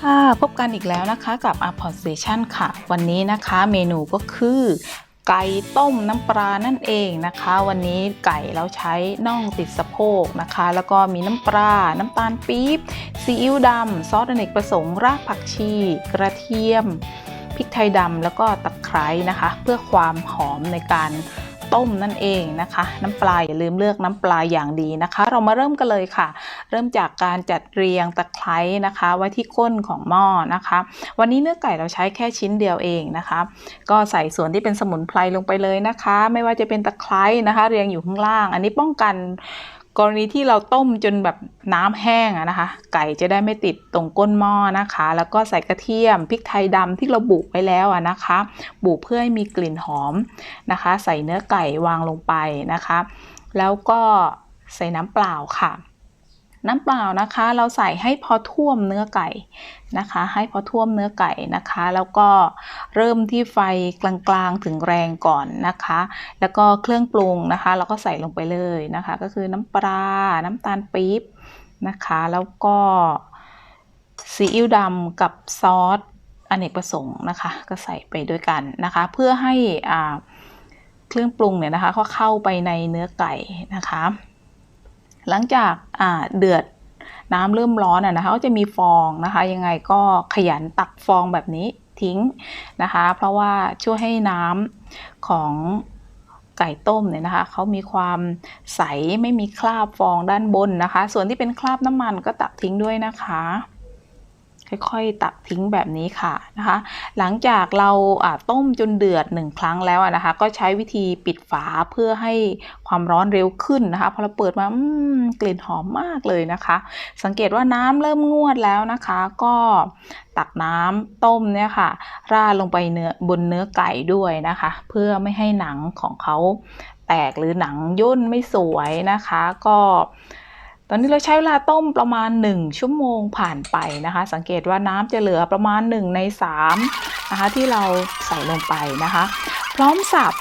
ค่ะพบกันอีกแล้วนะคะกับ a p p o r t Station ค่ะ วันนี้นะคะเมนูก็คือไก่ต้มน้ำปลานั่นเองนะคะ วันนี้ไก่เราใช้น่องติดสะโพกนะคะ แล้วก็มีน้ำปลา น้ำตาลปี๊บซีอิ๊วดำซอสอเนกประสงค์รากผักชี กระเทียมพริกไทยดำแล้วก็ตะไคร้นะคะ เพื่อความหอมในการ ต้มนั่นเองนะคะ น้ำปลาอย่าลืมเลือกน้ำปลาอย่างดีนะคะ เรามาเริ่มกันเลยค่ะ เริ่มจากการจัดเรียงตะไคร้นะคะ ไว้ที่ก้นของหม้อนะคะ วันนี้เนื้อไก่เราใช้แค่ชิ้นเดียวเองนะคะ ก็ใส่ส่วนที่เป็นสมุนไพรลงไปเลยนะคะ ไม่ว่าจะเป็นตะไคร้นะคะ เรียงอยู่ข้างล่าง อันนี้ป้องกัน กรณีที่เราต้มจนแบบน้ำแห้งอะนะคะ ไก่จะได้ไม่ติดตรงก้นหม้อนะคะ แล้วก็ใส่กระเทียมพริกไทยดำที่เราบุไว้แล้วอะนะคะ บุเพื่อให้มีกลิ่นหอมนะคะ ใส่เนื้อไก่วางลงไปนะคะ แล้วก็ใส่น้ำเปล่าค่ะ น้ำเปล่านะคะ เราใส่ให้พอท่วมเนื้อไก่นะคะ ให้พอท่วมเนื้อไก่นะคะ แล้วก็เริ่มที่ไฟกลางๆถึงแรงก่อนนะคะ แล้วก็เครื่องปรุงนะคะ เราก็ใส่ลงไปเลยนะคะ ก็คือน้ำปลา น้ำตาลปี๊บนะคะ แล้วก็ซีอิ๊วดำกับซอสอเนกประสงค์นะคะ ก็ใส่ไปด้วยกันนะคะ เพื่อให้อ่าเครื่องปรุงเนี่ยนะคะก็เข้าไปในเนื้อไก่นะคะ หลังจากอ่าเดือดน้ำเริ่มร้อนอะนะคะก็จะมีฟองนะคะ ยังไงก็ขยันตักฟองแบบนี้ทิ้งนะคะ เพราะว่าช่วยให้น้ำของไก่ต้มเนี่ยนะคะเขามีความใสไม่มีคราบฟองด้านบนนะคะ ส่วนที่เป็นคราบน้ำมันก็ตักทิ้งด้วยนะคะ ค่อยๆ ตักทิ้งแบบนี้ค่ะนะคะ หลังจากเราต้มจนเดือดหนึ่งครั้งแล้วนะคะ ก็ใช้วิธีปิดฝาเพื่อให้ความร้อนเร็วขึ้นนะคะพอเราเปิดมามกลิ่นหอมมากเลยนะคะ สังเกตว่าน้ำเริ่มงวดแล้วนะคะ ก็ตักน้ำต้มเนี่ยค่ะ ราดลงไปเนื้อบนเนื้อไก่ด้วยนะคะ เพื่อไม่ให้หนังของเขาแตกหรือหนังย่นไม่สวยนะคะ ก็ ตอนนี้เราใช้เวลาต้มประมาณ 1 ชั่วโมงผ่านไปนะคะ สังเกตว่าน้ำจะเหลือประมาณ 1 ใน3นะคะที่เราใส่ลงไปนะคะ พร้อมสับ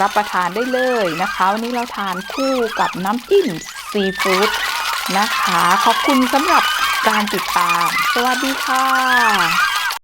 รับประทานได้เลยนะคะวันนี้เราทานคู่กับน้ำจิ้มซีฟู้ดนะคะ ขอบคุณสำหรับการติดตาม สวัสดีค่ะ